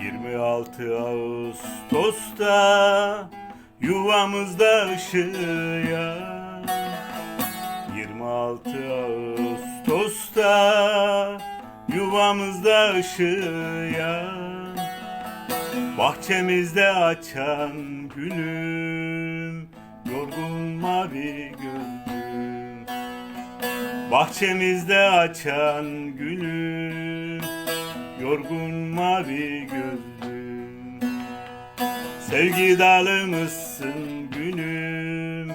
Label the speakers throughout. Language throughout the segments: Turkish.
Speaker 1: 26 Ağustos'ta yuvamızda ışıyan 26 Ağustos'ta yuvamızda ışıyan Bahçemizde açan gülüm Yorgun mavi gözlüm Bahçemizde açan gülüm Yorgun mavi gözlüm Sevgi dalımızsın gülüm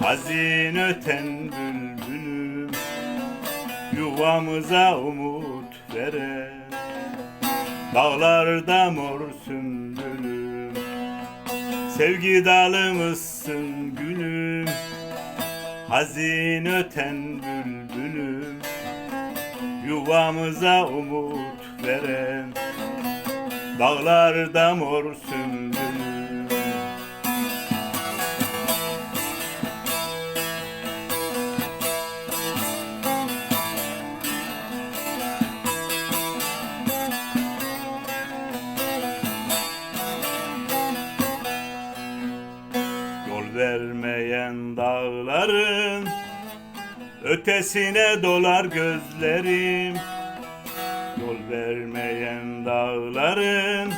Speaker 1: Hazin öten bülbülüm. Yuvamıza umut veren Dağlarda mor sümbülüm. Sevgi dalımızsın gülüm Hazin öten bülbülüm. Yuvamıza umut veren Dağlarda mor sümbülüm Ötesine dolar gözlerim Yol vermeyen dağların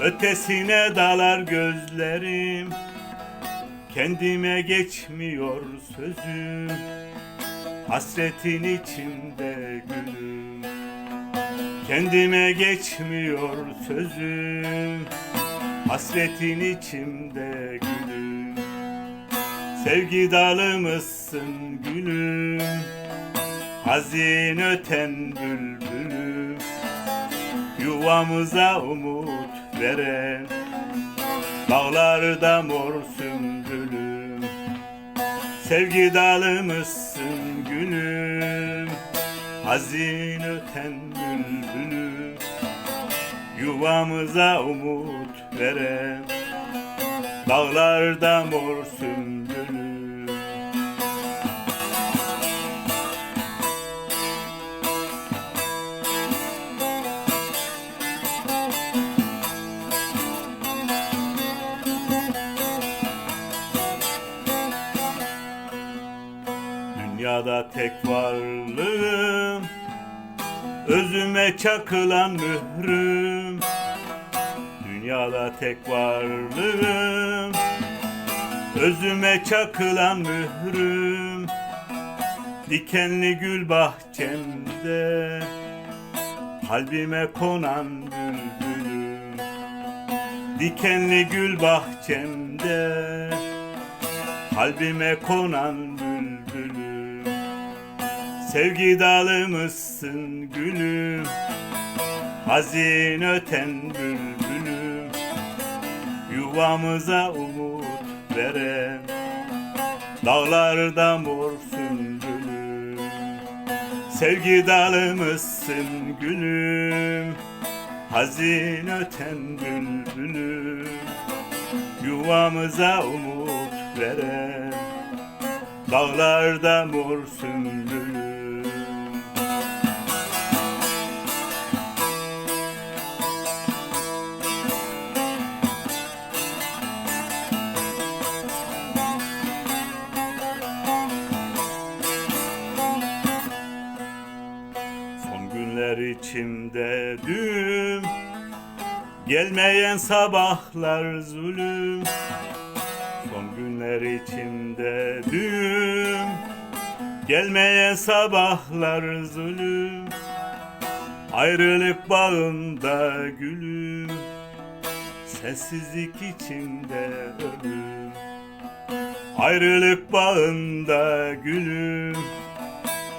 Speaker 1: Ötesine dalar gözlerim Kendime geçmiyor sözüm. Hasretin içimde gülüm Kendime geçmiyor sözüm. Hasretin içimde Sevgi dalımızsın gülüm Hazin öten bülbülüm. Yuvamıza umut veren Dağlarda mor sümbülüm. Sevgi dalımızsın gülüm Hazin öten bülbülüm. Yuvamıza umut veren Dağlarda mor sümbülüm Dünyada tek varlığım Özüme çakılan mührüm. Dünyada tek varlığım Özüme çakılan mührüm. Dikenli gül bahçemde Kalbime konan bülbülüm. Dikenli gül bahçemde Kalbime konan bülbülüm Sevgi dalımızsın gülüm Hazin öten bülbülüm. Yuvamıza umut veren Dağlarda mor sümbülüm. Sevgi dalımızsın gülüm Hazin öten bülbülüm. Yuvamıza umut veren Dağlarda mor sümbülüm içimde düm Gelmeyen sabahlar zulüm. Son günler içimde düm Gelmeyen sabahlar zulüm. Ayrılık bağında gülüm Sessizlik içimde ölüm. Ayrılık bağında gülüm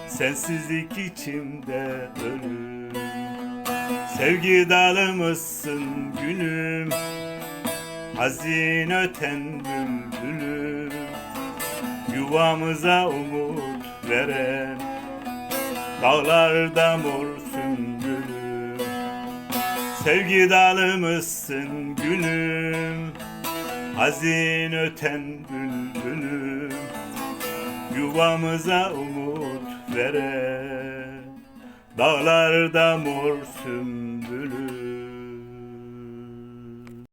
Speaker 1: Sensizlik içimde ölüm Sevgi dalımızsın gülüm Hazin öten bülbülüm. Yuvamıza umut veren Dağlarda mor sümbülüm Sevgi dalımızsın gülüm Hazin öten bülbülüm. Yuvamıza umut veren Dağlarda mor sümbül